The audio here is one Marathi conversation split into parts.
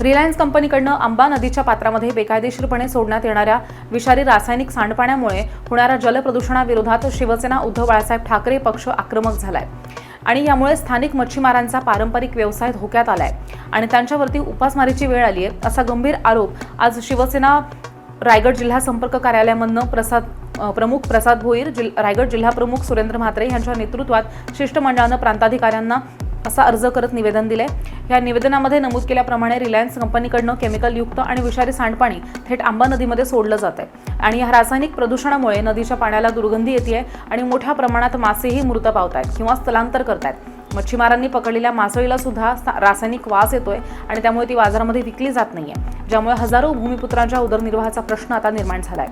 रिलायन्स कंपनीकडनं आंबा नदीच्या पात्रामध्ये बेकायदेशीरपणे सोडण्यात येणाऱ्या विषारी रासायनिक सांडपाण्यामुळे होणाऱ्या जलप्रदूषणाविरोधात शिवसेना उद्धव बाळासाहेब ठाकरे पक्ष आक्रमक झालाय. आणि यामुळे स्थानिक मच्छीमारांचा पारंपरिक व्यवसाय धोक्यात आलाय. आणि त्यांच्यावरती उपासमारीची वेळ आली आहे असा गंभीर आरोप आज शिवसेना रायगड जिल्हा संपर्क कार्यालयामधनं प्रसाद प्रमुख प्रसाद भोईर जिल रायगड जिल्हा प्रमुख सुरेंद्र म्हात्रे यांच्या नेतृत्वात शिष्टमंडळानं प्रांताधिकाऱ्यांना असा अर्ज करत निवेदन दिले या निवेदनामध्ये नमूद केल्याप्रमाणे रिलायन्स कंपनीकडनं केमिकलयुक्त आणि विषारी सांडपाणी थेट आंबा नदीमध्ये सोडलं जात आहे आणि या रासायनिक प्रदूषणामुळे नदीच्या पाण्याला दुर्गंधी येते आणि मोठ्या प्रमाणात मासेही मृत पावत आहेत किंवा स्थलांतर करत आहेत मच्छीमारांनी पकडलेल्या मासळीला सुद्धा सा- रासायनिक वास येतोय आणि त्यामुळे ती बाजारामध्ये विकली जात नाहीये. ज्यामुळे हजारो भूमिपुत्रांच्या उदरनिर्वाहाचा प्रश्न आता निर्माण झालाय.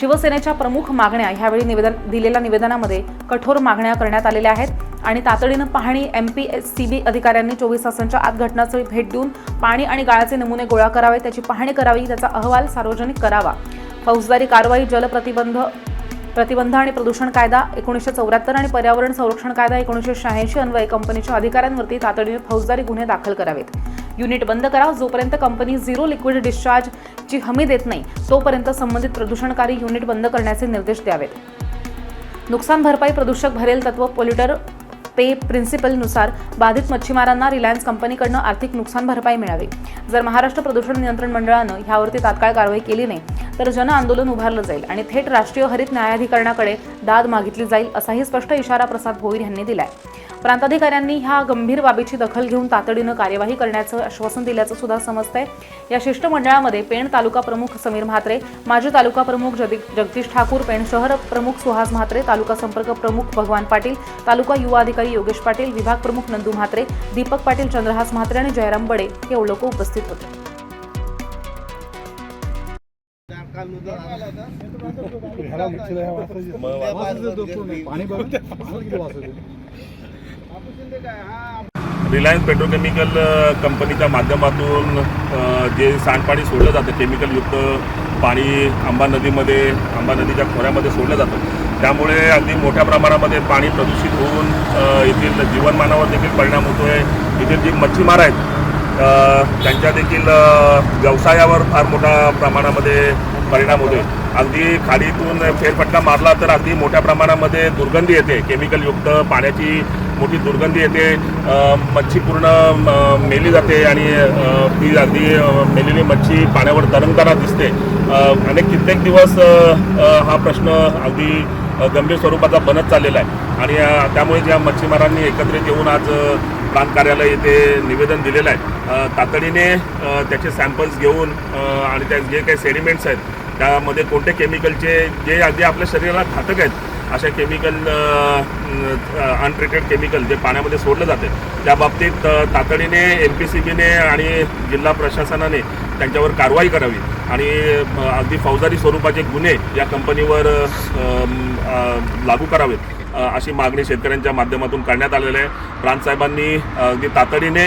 शिवसेनेच्या प्रमुख मागण्या ह्यावेळी निवेदन दिलेल्या निवेदनामध्ये कठोर मागण्या करण्यात आलेल्या आहेत. आणि तातडीनं पाहणी M P S C B अधिकाऱ्यांनी चोवीस तासांच्या आत घटनास्थळी भेट देऊन पाणी आणि गाळाचे नमुने गोळा करावे त्याची पाहणी करावी त्याचा अहवाल सार्वजनिक करावा. फौजदारी कारवाई जलप्रतिबंध प्रतिबंध आणि प्रदूषण कायदा एकोणीसशे चौऱ्याहत्तर आणि पर्यावरण संरक्षण कायदा एकोणीसशे शहाऐंशी अन्वये कंपनीच्या अधिकाऱ्यांवरती तातडीने फौजदारी गुन्हे दाखल करावेत. युनिट बंद करा जोपर्यंत कंपनी झिरो लिक्विड डिस्चार्जची हमी देत नाही तोपर्यंत संबंधित प्रदूषणकारी युनिट बंद करण्याचे निर्देश द्यावेत. नुकसान भरपाई प्रदूषक भरेल तत्व पोल्युटर पे प्रिन्सिपलनुसार बाधित मच्छीमारांना रिलायन्स कंपनीकडनं आर्थिक नुकसान भरपाई मिळावी. जर महाराष्ट्र प्रदूषण नियंत्रण मंडळानं ह्यावरती तात्काळ कारवाई केली नाही तर जन आंदोलन उभारलं जाईल आणि थेट राष्ट्रीय हरित न्यायाधिकरणाकडे दाद मागितली जाईल असाही स्पष्ट इशारा प्रसाद भोईर यांनी दिलाय. प्रांताधिकाऱ्यांनी ह्या गंभीर बाबीची दखल घेऊन तातडीनं कार्यवाही करण्याचं आश्वासन दिल्याचं सुद्धा समजतंय. या शिष्टमंडळामध्ये पेण तालुका प्रमुख समीर म्हात्रे माजी तालुका प्रमुख जगदी जगदीश ठाकूर पेण शहर प्रमुख सुहास म्हात्रे तालुका संपर्क प्रमुख भगवान पाटील तालुका युवा अधिकारी योगेश पाटील विभाग प्रमुख नंदू म्हात्रे दीपक पाटील चंद्रहास म्हात्रे आणि जयराम बडे हे हो लोक उपस्थित होते. रिलायन्स पेट्रोकेमिकल कंपनीच्या माध्यमातून जे सांडपाणी सोडलं जातं केमिकलयुक्त पाणी आंबा नदीमध्ये आंबा नदीच्या खोऱ्यामध्ये सोडलं जातं त्यामुळे अगदी मोठ्या प्रमाणामध्ये पाणी प्रदूषित होऊन येथील जीवनमानावर देखील परिणाम होतो आहे येथील जी मच्छीमार आहेत त्यांच्या देखील व्यवसायावर फार मोठ्या प्रमाणामध्ये परिणाम होतोय. अगदी खाडीतून फेरफटका मारला तर अगदी मोठ्या प्रमाणामध्ये दुर्गंधी येते. केमिकलयुक्त पाण्याची मोठी दुर्गंधी येते. मच्छी पूर्ण मेली जाते आणि ती अगदी मेलेली मच्छी पाण्यावर तरंगताना दिसते. अनेक कित्येक दिवस हा प्रश्न अगदी गंभीर स्वरूपाचा बनत चाललेला आहे. आणि त्यामुळे ज्या मच्छीमारांनी एकत्रित येऊन आज प्रांत कार्यालय येथे निवेदन दिलेलं आहे. तातडीने त्याचे सॅम्पल्स घेऊन आणि त्या जे काही सेडिमेंट्स आहेत त्यामध्ये कोणते केमिकलचे जे अगदी आपल्या शरीराला घातक आहेत अशा केमिकल अनट्रीटेड केमिकल जे पाण्यामध्ये सोडलं जाते त्या बाबतीत तातडीने एम पी सी बीने आणि जिल्हा प्रशासनाने त्यांच्यावर कारवाई करावी. आणि अगदी फौजदारी स्वरूपाचे गुन्हे या कंपनीवर लागू करावेत अशी मागणी शेतकऱ्यांच्या माध्यमातून करण्यात आलेली आहे. प्रांतसाहेबांनी अगदी तातडीने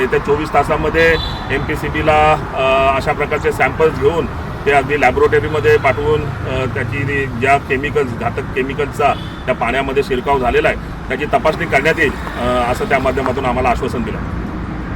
येत्या चोवीस तासामध्ये एम पी सी बीला अशा प्रकारचे सॅम्पल्स घेऊन ते अगदी लॅबोरेटरीमध्ये पाठवून त्याची ज्या केमिकल्स घातक केमिकल्सचा त्या पाण्यामध्ये शिरकाव झालेला आहे त्याची तपासणी करण्यात येईल असं त्या माध्यमातून आम्हाला आश्वासन दिलं.